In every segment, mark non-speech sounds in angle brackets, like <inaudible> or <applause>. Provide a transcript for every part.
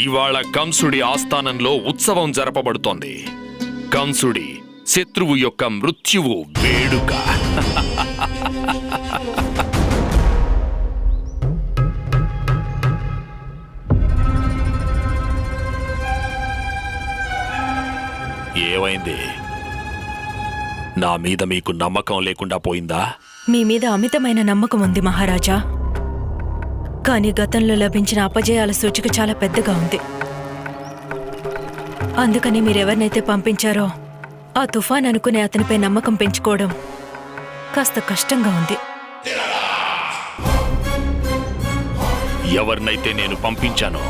ఇవాళ కంసుడి ఆస్థానంలో ఉత్సవం జరపబడుతోంది. కంసుడి శత్రువు యొక్క మృత్యువు వేడుక. ఏమైంది? నా మీద మీకు నమ్మకం లేకుండా పోయిందా? మీ మీద అమితమైన నమ్మకం ఉంది మహారాజా. కానీ గతంలో లభించిన అపజయాల సూచిక చాలా పెద్దగా ఉంది. అందుకని మీరెవరినైతే పంపించారో ఆ తుఫాన్ అనుకునే అతనిపై నమ్మకం పెంచుకోవడం కాస్త కష్టంగా ఉంది. ఎవరినైతే నేను పంపించానో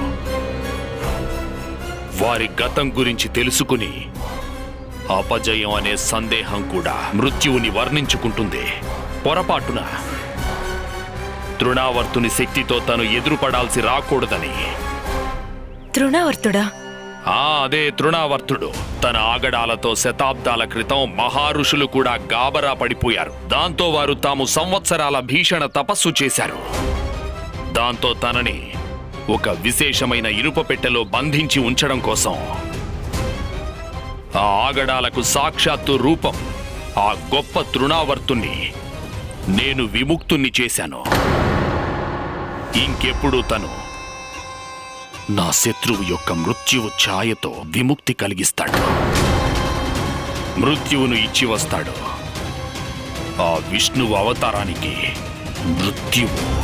వారి గతం గురించి తెలుసుకుని అపజయం అనే సందేహం కూడా మృత్యువుని వర్ణించుకుంటుంది. పొరపాటున తృణావర్తుని శక్తితో తను ఎదురుపడాల్సి రాకూడదని. తృణావర్తుడా? ఆ అదే తృణావర్తుడు. తన ఆగడాలతో శతాబ్దాల క్రితం మహారుషులు కూడా గాబరా పడిపోయారు. దాంతో వారు తాము సంవత్సరాల భీషణ తపస్సు చేశారు. దాంతో తనని ఒక విశేషమైన ఇనుప పెట్టెలో బంధించి ఉంచడం కోసం ఆ ఆగడాలకు సాక్షాత్తు రూపం ఆ గొప్ప తృణావర్తుణ్ణి నేను విముక్తుణ్ణి చేశాను. ఇంకెప్పుడు తను నా శత్రువు యొక్క మృత్యువు ఛాయతో విముక్తి కలిగిస్తాడు. మృత్యువును ఇచ్చి వస్తాడు. ఆ విష్ణువు అవతారానికి మృత్యువు.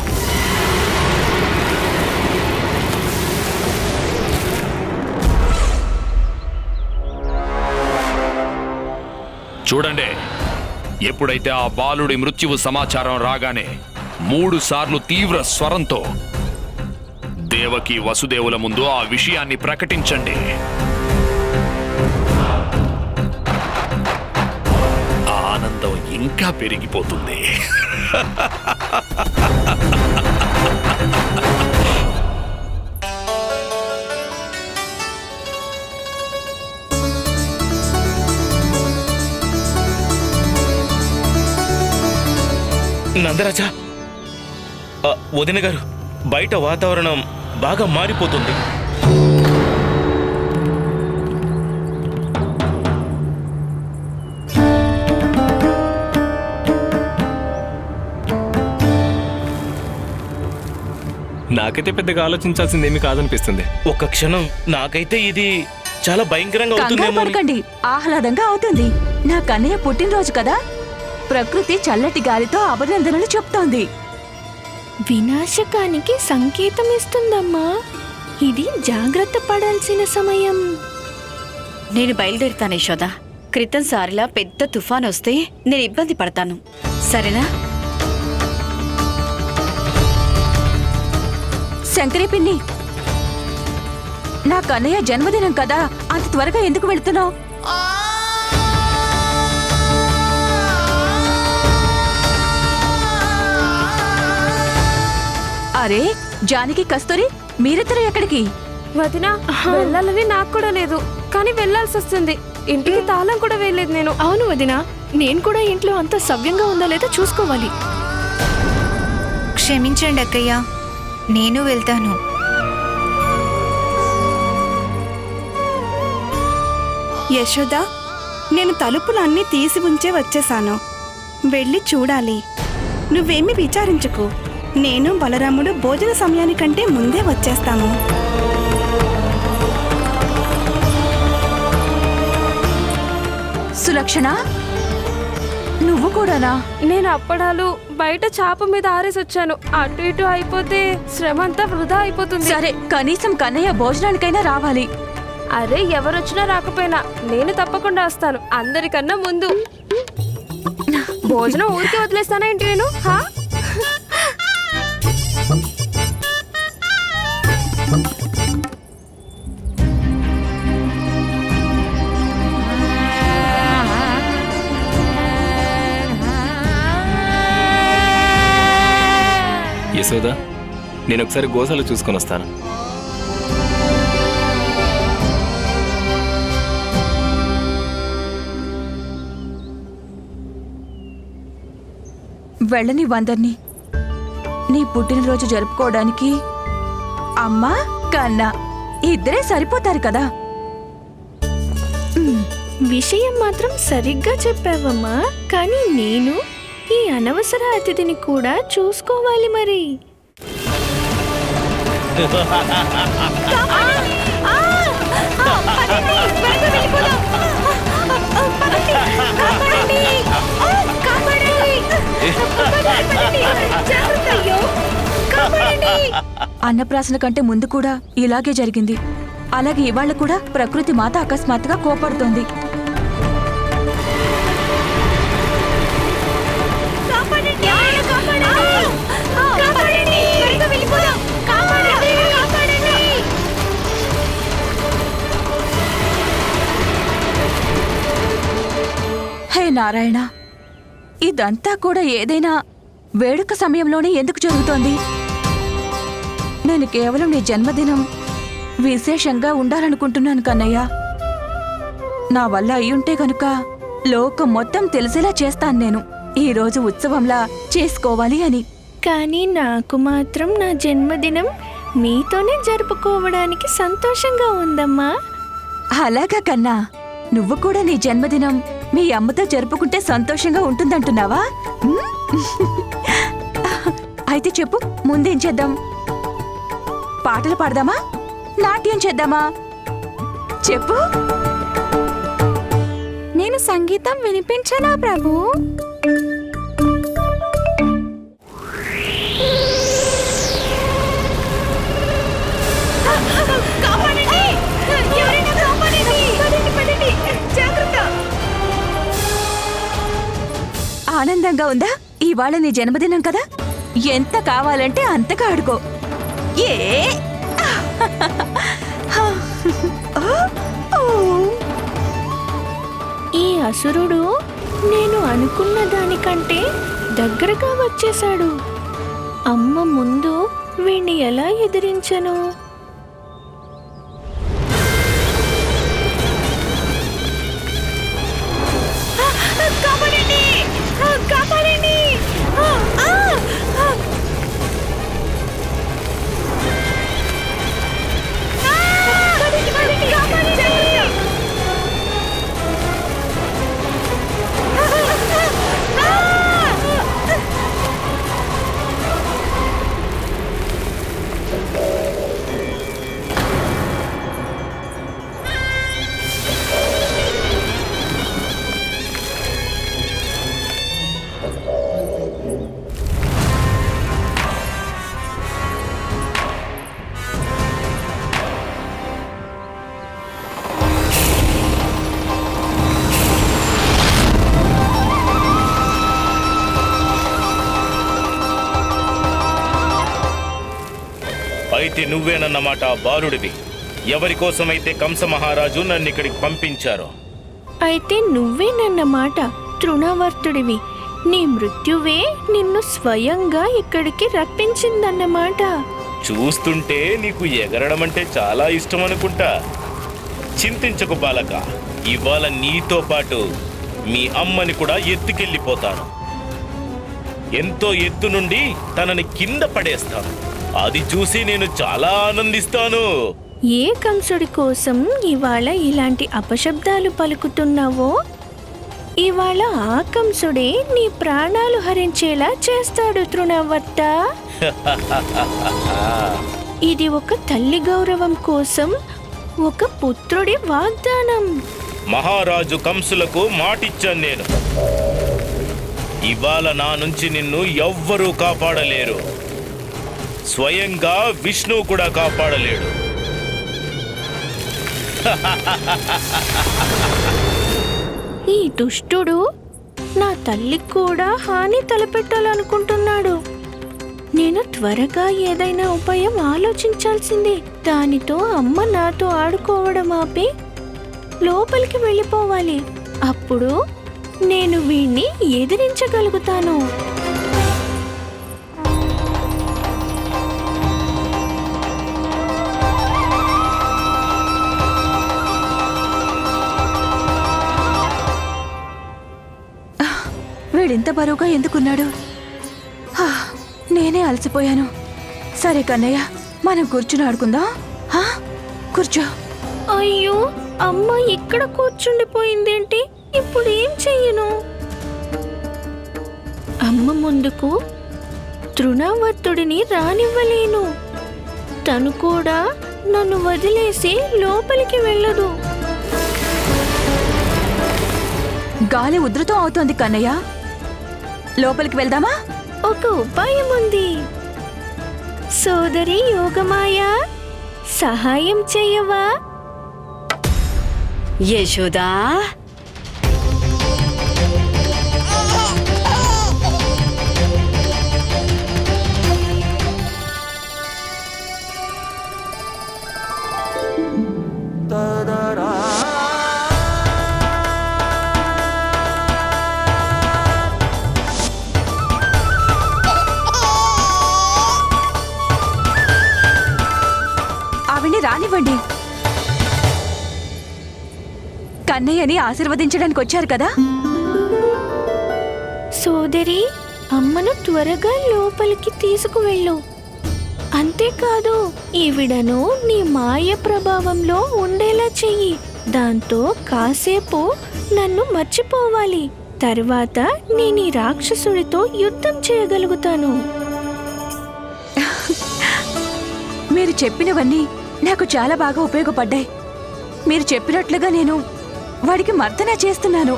చూడండి ఎప్పుడైతే ఆ బాలుడి మృత్యువు సమాచారం రాగానే మూడు సార్లు తీవ్ర స్వరంతో దేవకి వసుదేవుల ముందు ఆ విషయాన్ని ప్రకటించండి. ఆనందం ఇంకా పెరిగిపోతుంది. నందరాజా వదిన గారు బయట వాతావరణం బాగా మారిపోతుంది. నాకైతే పెద్దగా ఆలోచించాల్సింది ఏమీ కాదనిపిస్తుంది. ఒక్క క్షణం నాకైతే ఇది చాలా భయంకరంగా అవుతుందేమో ఆహ్లాదంగా అవుతుంది. నా కన్నయ్య పుట్టినరోజు కదా? ప్రకృతి చల్లటి గాలితో అభినందనలు చెప్తోంది. వినాశకానికి సంకేతం ఇస్తుందమ్మా ఇది జాగ్రత్త పడాల్సిన సమయం. నేను బయలుదేరుతాను యశోద క్రితం సారిలా పెద్ద తుఫాన్ వస్తే నేను ఇబ్బంది పడతాను. సరేనా? శంకరి పిన్ని నా కన్నయ్య జన్మదినం కదా అంత త్వరగా ఎందుకు వెళ్తున్నావు? అరే జానకి కస్తూరి మీరిద్దరు ఎక్కడికి? వదినా వెళ్ళాలని నాకు కూడా లేదు. కానీ వెళ్ళాల్సి వస్తుంది. ఇంటికి తాళం కూడా వేయలేదు నేను. అవును వదినా నేను కూడా ఇంట్లో అంత సవ్యంగా ఉందా లేదా చూసుకోవాలి. క్షమించండి అక్కయ్య నేను వెళ్తాను. యశోద నేను తలుపులన్నీ తీసి ఉంచే వచ్చేసాను. వెళ్ళి చూడాలి. నువ్వేమీ విచారించుకు. నేను బలరాముడు భోజన సమయానికంటే ముందే వచ్చేస్తాము సులక్షణ నువ్వు కూడానా? నేను అప్పడాలు బయట చాప మీద ఆరేసి వచ్చాను. అటు ఇటు అయిపోతే శ్రమ అంతా వృధా అయిపోతుంది. సరే కనీసం కన్నయ్య భోజనానికైనా రావాలి. అరే ఎవరొచ్చినా రాకపోయినా నేను తప్పకుండా వస్తాను. అందరికన్నా ముందు. భోజనం ఊరికే వదిలేస్తానా ఏంటి నేను హా? యశోద నేను ఒకసారి గోశాల చూసుకొని వస్తాను. వెళ్ళని వందర్ని. నీ పుట్టినరోజు జరుపుకోవడానికి అమ్మ కన్నా ఇద్దరే సరిపోతారు కదా? విషయం మాత్రం సరిగ్గా చెప్పావమ్మా. కానీ నేను ఈ అనవసర అతిథిని కూడా చూసుకోవాలి మరి. అన్నప్రాసన కంటే ముందు కూడా ఇలాగే జరిగింది. అలాగే ఇవాళ కూడా ప్రకృతి మాత అకస్మాత్తుగా కోపడుతోంది. నారాయణ ఇదంతా కూడా ఏదైనా వేడుక సమయంలోనే ఎందుకు జరుగుతోంది? నేను కేవలం నీ జన్మదినం విశేషంగా ఉండాలనుకుంటున్నాను కన్నయ్య. నా వల్ల అయ్యుంటే గనుక లోకం మొత్తం తెలిసేలా చేస్తాను నేను. ఈ రోజు ఉత్సవంలా చేసుకోవాలి అని. కానీ నాకు మాత్రం నా జన్మదినం మీతోనే జరుపుకోవడానికి సంతోషంగా ఉందమ్మా. అలాగా కన్నా. నువ్వు కూడా నీ జన్మదినం మీ అమ్మతో జరుపుకుంటే సంతోషంగా ఉంటుందంటున్నావా? అయితే చెప్పు ముందేం చేద్దాం? పాటలు పాడదామా? నాట్యం చేద్దామా? చెప్పు. నేను సంగీతం వినిపించనా ప్రభు? ఆనందంగా ఉందా? ఇవాళ నీ జన్మదినం కదా? ఎంత కావాలంటే అంతగా అడుకో ఏ? ఈ అసురుడు నేను అనుకున్న దానికంటే దగ్గరగా వచ్చేశాడు. అమ్మ ముందు వీణ్ణి ఎలా ఎదిరించను? నువ్వేనన్నమాట బాలుడివి. ఎవరి కోసమైతే కంస మహారాజు నన్ను ఇక్కడికి పంపించారో. అయితే నువ్వేనన్నమాట తృణవర్తుడివి. నీ మృత్యువే నిన్ను స్వయంగా ఇక్కడికి రప్పించిందన్నమాట. చూస్తుంటే నీకు ఎగరడం అంటే చాలా ఇష్టం అనుకుంటా చింతించకు బాలక ఇవాళ నీతో పాటు మీ అమ్మని కూడా ఎత్తుకెళ్ళిపోతాను. ఎంతో ఎత్తు నుండి తనని కింద పడేస్తాను. అది చూసి నేను చాలా ఆనందిస్తాను. ఏ కంసుడి కోసం ఇవాళ ఇలాంటి అపశబ్దాలు పలుకుతున్నావో? ఇవాళ ఆ కంసుడే నీ ప్రాణాలు హరించేలా చేస్తాడు తృణవర్త. <laughs> ఇది ఒక తల్లి గౌరవం కోసం ఒక పుత్రుడి వాగ్దానం. మహారాజు కంసులకు మాటిచ్చాను నేను. ఇవాళ నా నుంచి నిన్ను ఎవ్వరూ కాపాడలేరు. స్వయంగా విష్ణువు కూడా కాపాడలేడు. ఈ దుష్టుడు నా తల్లికి కూడా హాని తలపెట్టాలనుకుంటున్నాడు. నేను త్వరగా ఏదైనా ఉపాయం ఆలోచించాల్సిందే. దానితో అమ్మ నాతో ఆడుకోవడం ఆపి లోపలికి వెళ్ళిపోవాలి. అప్పుడు నేను వీణ్ణి ఎదిరించగలుగుతాను. వీడింత బరువుగా ఎందుకున్నాడు? హా, నేనే అలసిపోయాను. సరే కన్నయ్య మనం కూర్చుని ఆడుకుందాం. హా? కూర్చో. అయ్యో అమ్మ ఇక్కడ కూర్చుండిపోయిందేంటి? ఇప్పుడు ఏం చెయ్యను? అమ్మ ముందుకు తృణావర్తుడిని రానివ్వలేను. తను కూడా నన్ను వదిలేసి లోపలికి వెళ్ళదు. గాలి ఉధృతం అవుతోంది కన్నయ్య. లోపలికి వెళ్దామా? ఒక ఉపాయం ఉంది. సోదరి యోగమాయ సహాయం చేయవా? యశోదా రానివ్వండి కన్నయ్యని ఆశీర్వదించడానికి వచ్చారు కదా? సోదరి అమ్మను త్వరగా లోపలికి తీసుకువెళ్ళు. అంతేకాదు ఈవిడను నీ మాయ ప్రభావంలో ఉండేలా చెయ్యి. దాంతో కాసేపు నన్ను మర్చిపోవాలి. తర్వాత నేను ఈ రాక్షసుడితో యుద్ధం చేయగలుగుతాను. మీరు చెప్పినవన్నీ నాకు చాలా బాగా ఉపయోగపడ్డాయి. మీరు చెప్పినట్లుగా నేను వాడికి మర్దన చేస్తున్నాను.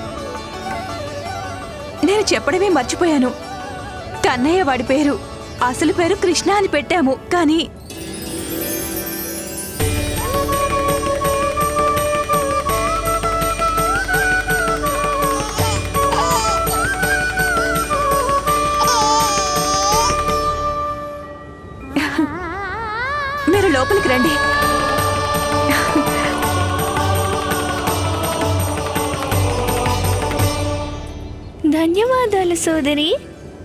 నేను చెప్పడమే మర్చిపోయాను. కన్నయ్య వాడి పేరు అసలు పేరు కృష్ణ అని పెట్టాము కానీ <laughs> మీరు లోపలికి రండి. ధన్యవాదాలు సోదరి.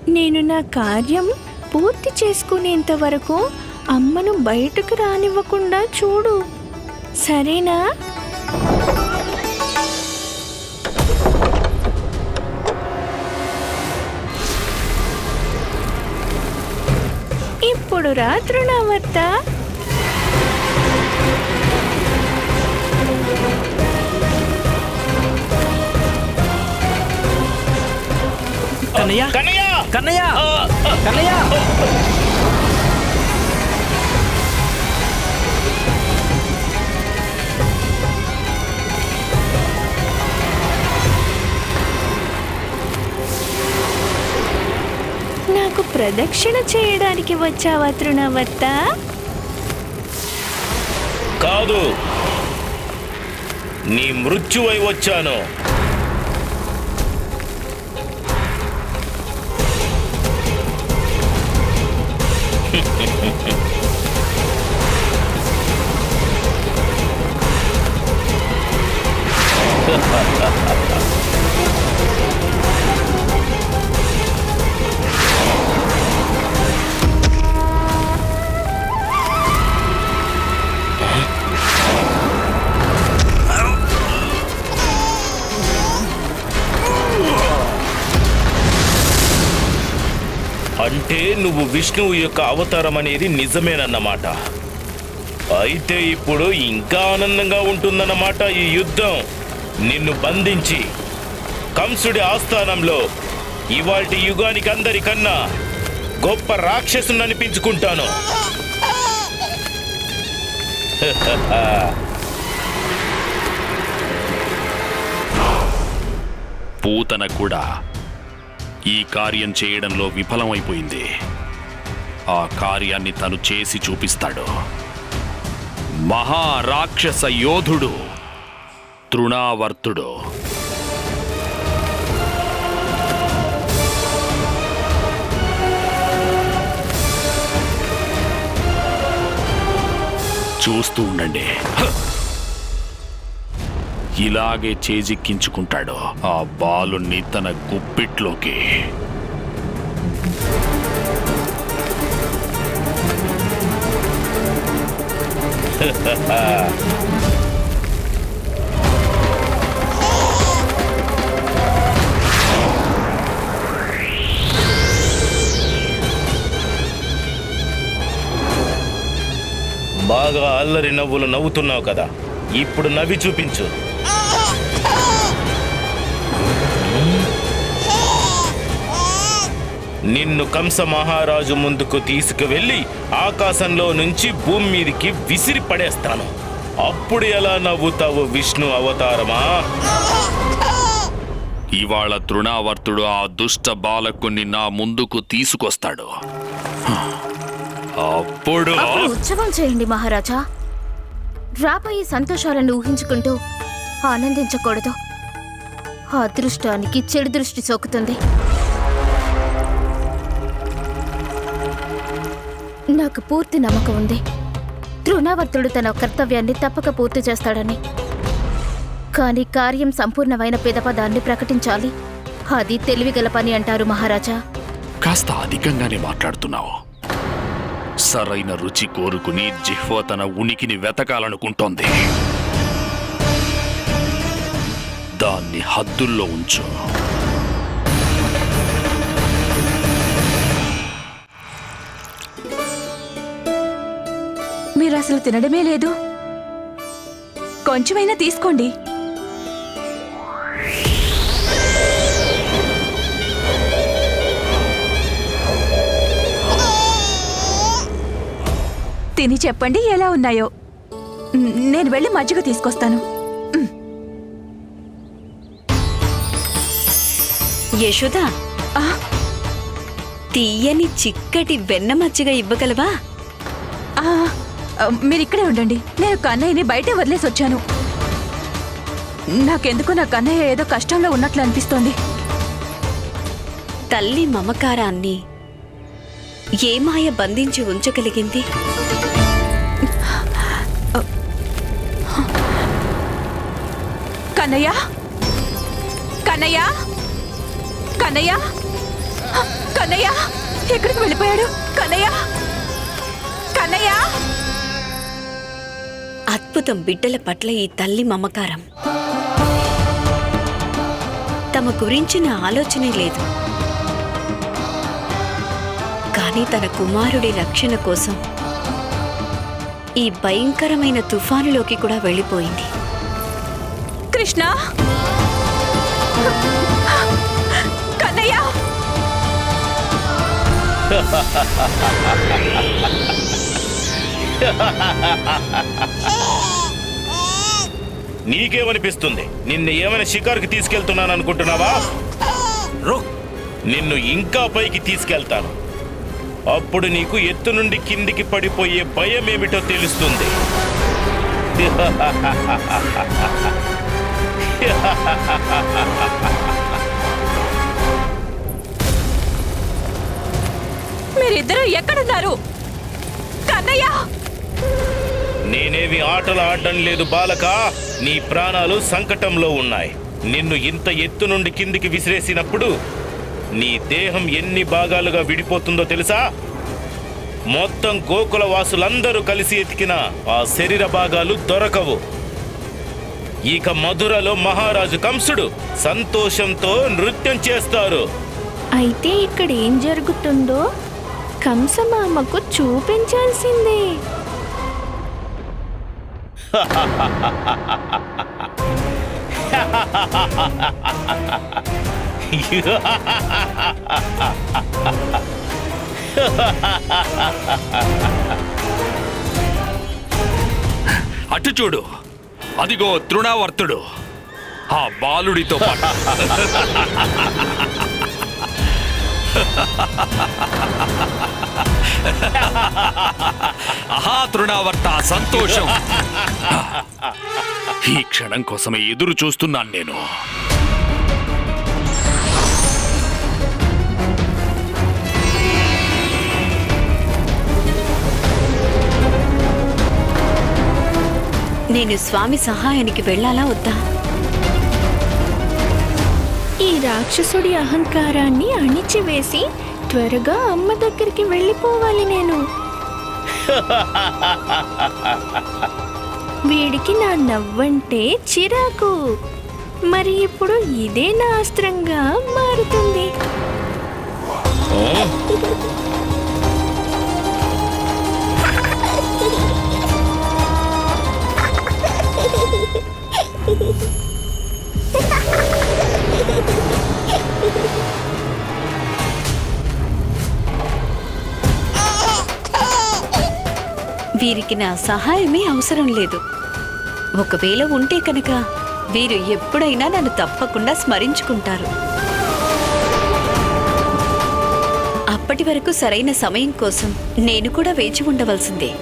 నేను నా కార్యం పూర్తి చేసుకునేంత వరకు అమ్మను బయటకు రానివ్వకుండా చూడు. సరేనా? ఇప్పుడు రాత్రు నా వద్ద కన్నయ్య? కన్నయ్య! కన్నయ్య! కన్నయ్య! నాకు ప్రదక్షిణ చేయడానికి వచ్చావా తృణవత్త కాదు. నీ మృత్యువై వచ్చాను. Ha ha ha. నువ్వు విష్ణువు యొక్క అవతారం అనేది నిజమేనన్నమాట. అయితే ఇప్పుడు ఇంకా ఆనందంగా ఉంటుందన్నమాట ఈ యుద్ధం. నిన్ను బంధించి కంసుడి ఆస్థానంలో ఇవాటి యుగానికి అందరికన్నా గొప్ప రాక్షసుని అనిపించుకుంటాను <laughs> పూతన కూడా ఈ కార్యం చేయడంలో విఫలమైపోయింది. ఆ కార్యాన్ని తను చేసి చూపిస్తాడు. మహారాక్షస యోధుడు తృణావర్తుడు. చూస్తూ ఉండండి. ఇలాగే చేజిక్కించుకుంటాడు ఆ బాలుణ్ణి తన గుప్పిట్లోకి. బాగా అల్లరి నవ్వులు నవ్వుతున్నావు కదా. ఇప్పుడు నవ్వి చూపించు. నిన్ను కంస మహారాజు ముందుకు తీసుకువెళ్ళి ఆకాశంలో నుంచి భూమి మీదికి విసిరి పడేస్తాను. అప్పుడు ఎలా నవ్వుతావు విష్ణు అవతారమా? ఇవాళ తృణావర్తుడు ఆ దుష్ట బాలకుని నా ముందుకు తీసుకొస్తాడు. అప్పుడు ఉత్సవం చేయండి మహారాజా. రాబోయే సంతోషాలను ఊహించుకుంటూ ఆనందించకూడదు. ఆ అదృష్టానికి చెడు దృష్టి సోకుతుంది. నాకు పూర్తి నమ్మకం ఉంది. తృణావర్తుడు తన కర్తవ్యాన్ని తప్పక పూర్తి చేస్తాడని. కానీ కార్యం సంపూర్ణమైన పెదపదాన్ని ప్రకటించాలి. అది తెలివిగల పని అంటారు మహారాజా. కాస్త అధికంగానే మాట్లాడుతున్నావు. సరైన రుచి కోరుకుని జిహ్వ తన ఉనికిని వెతకాలనుకుంటోంది. దాన్ని హద్దుల్లో ఉంచు. మీరు అసలు తినడమే లేదు. కొంచెమైనా తీసుకోండి. తిని చెప్పండి ఎలా ఉన్నాయో. నేను వెళ్ళి మజ్జిగ తీసుకొస్తాను. యశోద. తీయని చిక్కటి వెన్న మజ్జిగ ఇవ్వగలవా? మీరు ఇక్కడే ఉండండి. నేను కన్నయ్యని బయటే వదిలేసి వచ్చాను. నాకెందుకు నా కన్నయ్య ఏదో కష్టంలో ఉన్నట్లు అనిపిస్తోంది. తల్లి మమకారాన్ని ఏ మాయ బంధించి ఉంచగలిగింది? కన్నయ్య? కన్నయ్య? కన్నయ్య? కన్నయ్య? ఎక్కడికి వెళ్ళిపోయాడు? కన్నయ్య? కన్నయ్య? అద్భుతం బిడ్డల పట్ల ఈ తల్లి మమకారం. తమ గురించిన ఆలోచనే లేదు. కానీ తన కుమారుడి రక్షణ కోసం ఈ భయంకరమైన తుఫానులోకి కూడా వెళ్ళిపోయింది. కృష్ణ! కన్నయ్య! <laughs> నీకేమనిపిస్తుంది? నిన్ను ఏమైనా షికారుకి తీసుకెళ్తున్నాను అనుకుంటున్నావా నిన్ను ఇంకా పైకి తీసుకెళ్తాను. అప్పుడు నీకు ఎత్తు నుండి కిందికి పడిపోయే భయం ఏమిటో తెలుస్తుంది. మీరిద్దరూ ఎక్కడున్నారు? కన్నయ్య! నేనేమి ఆటలు ఆడడం లేదు బాలక! నీ ప్రాణాలు సంకటంలో ఉన్నాయి. నిన్ను ఇంత ఎత్తు నుండి కిందికి విసిరేసినప్పుడు నీ దేహం ఎన్ని భాగాలుగా విడిపోతుందో తెలుసా? మొత్తం గోకుల వాసులందరూ కలిసి ఎతికిన ఆ శరీర భాగాలు దొరకవు. ఇక మధురలో మహారాజు కంసుడు సంతోషంతో నృత్యం చేస్తారు. అయితే ఇక్కడ ఏం జరుగుతుందో కంసమామకు చూపించాల్సిందే. <laughs> అటు చూడు. అదిగో తృణావర్తుడు. ఆ బాలుడితో పాటు. <laughs> ఆహా తృణావర్త సంతోషం. ఈ క్షణం కోసమే ఎదురు చూస్తున్నాను నేను. నేను స్వామి సహాయానికి వెళ్ళాలా వద్దా? ఈ రాక్షసుడి అహంకారాన్ని అణిచివేసి త్వరగా అమ్మ దగ్గరికి వెళ్ళిపోవాలి నేను. వీడికి నా నవ్వంటే చిరాకు. మరి ఇప్పుడు ఇదే నా అస్త్రంగా మారుతుంది. నా సహాయమే అవసరం లేదు. ఒకవేళ ఉంటే కనుక వీరు ఎప్పుడైనా నన్ను తప్పకుండా స్మరించుకుంటారు. అప్పటి వరకు సరైన సమయం కోసం నేను కూడా వేచి ఉండవలసిందే.